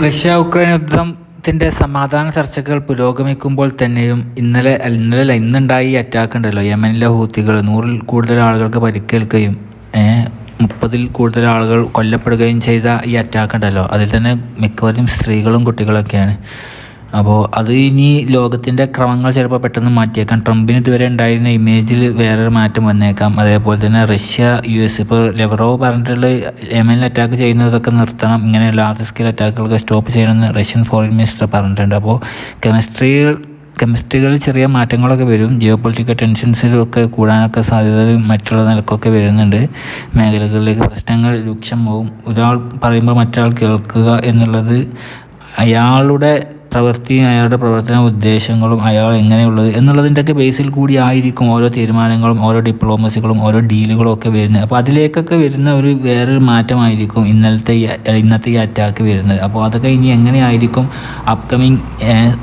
Russia Ukraine യുദ്ധത്തിന്റെ സമാധാന ചർച്ചകൾ പുരോഗമിക്കുമ്പോൾ തന്നെയും ഇന്നലെ ഇന്നലെ ഇന്നുണ്ടായ അറ്റാക്ക് ഉണ്ടല്ലോ. യമനിലെ ഹൂത്തികൾ നൂറിൽ കൂടുതൽ ആളുകൾക്ക് പരിക്കേൽക്കുകയും മുപ്പതിൽ കൂടുതൽ ആളുകൾ കൊല്ലപ്പെടുകയും ചെയ്ത ഈ അറ്റാക്ക് ഉണ്ടല്ലോ. അതിൽ തന്നെ മിക്കവരും സ്ത്രീകളും കുട്ടികളൊക്കെയാണ്. അപ്പോൾ അത് ഇനി ലോകത്തിന്റെ ക്രമങ്ങൾ ചിലപ്പോൾ പെട്ടെന്ന് മാറ്റിയേക്കാം. ട്രംപിന് ഇതുവരെ ഉണ്ടായിരുന്ന ഇമേജിൽ വേറൊരു മാറ്റം വന്നേക്കാം. അതേപോലെ തന്നെ റഷ്യ യു എസ് ഇപ്പോൾ ലെവറോവ് പറഞ്ഞിട്ടുള്ള യമനിൽ അറ്റാക്ക് ചെയ്യുന്നതൊക്കെ നിർത്തണം. ഇങ്ങനെ ലാർജ് സ്കെയിൽ അറ്റാക്കുകളൊക്കെ സ്റ്റോപ്പ് ചെയ്യണമെന്ന് റഷ്യൻ ഫോറിൻ മിനിസ്റ്റർ പറഞ്ഞിട്ടുണ്ട്. അപ്പോൾ കെമിസ്ട്രിയിൽ കെമിസ്ട്രികളിൽ ചെറിയ മാറ്റങ്ങളൊക്കെ വരും. ജിയോ പൊളിറ്റിക്കൽ ടെൻഷൻസിലൊക്കെ കൂടാനൊക്കെ സാധ്യത മറ്റുള്ള നിലക്കൊക്കെ വരുന്നുണ്ട്. മേഖലകളിലേക്ക് പ്രശ്നങ്ങൾ രൂക്ഷമാവും. ഒരാൾ പറയുമ്പോൾ മറ്റൊരാൾ കേൾക്കുക എന്നുള്ളത് അയാളുടെ പ്രവൃത്തിയും അയാളുടെ പ്രവർത്തന ഉദ്ദേശങ്ങളും അയാൾ എങ്ങനെയുള്ളത് എന്നുള്ളതിന്റെയൊക്കെ ബേസിൽ കൂടി ആയിരിക്കും ഓരോ തീരുമാനങ്ങളും ഓരോ ഡിപ്ലോമസികളും ഓരോ ഡീലുകളും ഒക്കെ വരുന്നത്. അപ്പോൾ അതിലേക്കൊക്കെ വരുന്ന ഒരു വേറൊരു മാറ്റമായിരിക്കും ഇന്നലത്തെ ഇന്നത്തെ ഈ അറ്റാക്ക് വരുന്നത്. അപ്പോൾ അതൊക്കെ ഇനി എങ്ങനെയായിരിക്കും അപ്കമിങ്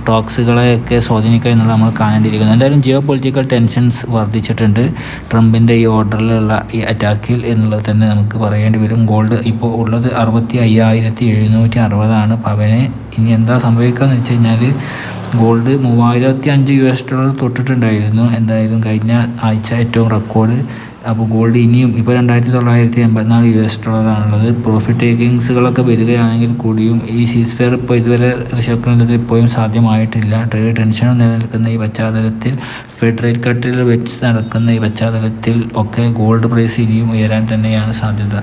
ടോക്സുകളെയൊക്കെ സ്വാധീനിക്കുക എന്നുള്ളത് നമ്മൾ കാണേണ്ടിയിരിക്കുന്നത് എന്തായാലും ജിയോ പൊളിറ്റിക്കൽ ടെൻഷൻസ് വർദ്ധിച്ചിട്ടുണ്ട്. ട്രംപിന്റെ ഈ ഓർഡറിലുള്ള ഈ അറ്റാക്കിൽ എന്നുള്ളത് തന്നെ നമുക്ക് പറയേണ്ടി വരും. ഗോൾഡ് ഇപ്പോൾ ഉള്ളത് അറുപത്തി അയ്യായിരത്തി എഴുന്നൂറ്റി അറുപതാണ്. പവന് ഇനി എന്താ സംഭവിക്കുക വെച്ച് കഴിഞ്ഞാൽ ഗോൾഡ് മൂവായിരത്തി അഞ്ച് യു എസ് ഡോളർ തൊട്ടിട്ടുണ്ടായിരുന്നു. എന്തായാലും കഴിഞ്ഞ ആഴ്ച ഏറ്റവും റെക്കോർഡ് അപ്പോൾ ഗോൾഡ് ഇനിയും ഇപ്പോൾ രണ്ടായിരത്തി തൊള്ളായിരത്തി എൺപത്തിനാല് യു എസ് ഡോളറാണുള്ളത് പ്രോഫിറ്റ് ടേക്കിങ്സുകളൊക്കെ വരികയാണെങ്കിൽ കൂടിയും ഈ സീസ് ഫെയർ ഇപ്പോൾ ഇതുവരെ റിസർവ് ഇപ്പോഴും സാധ്യമായിട്ടില്ല. ട്രേഡ് ടെൻഷനും നിലനിൽക്കുന്ന ഈ പശ്ചാത്തലത്തിൽ ഫെഡ് റേറ്റ് കട്ടിൽ വെച്ച് നടക്കുന്ന ഈ പശ്ചാത്തലത്തിൽ ഒക്കെ ഗോൾഡ് പ്രൈസ് ഇനിയും ഉയരാൻ തന്നെയാണ് സാധ്യത.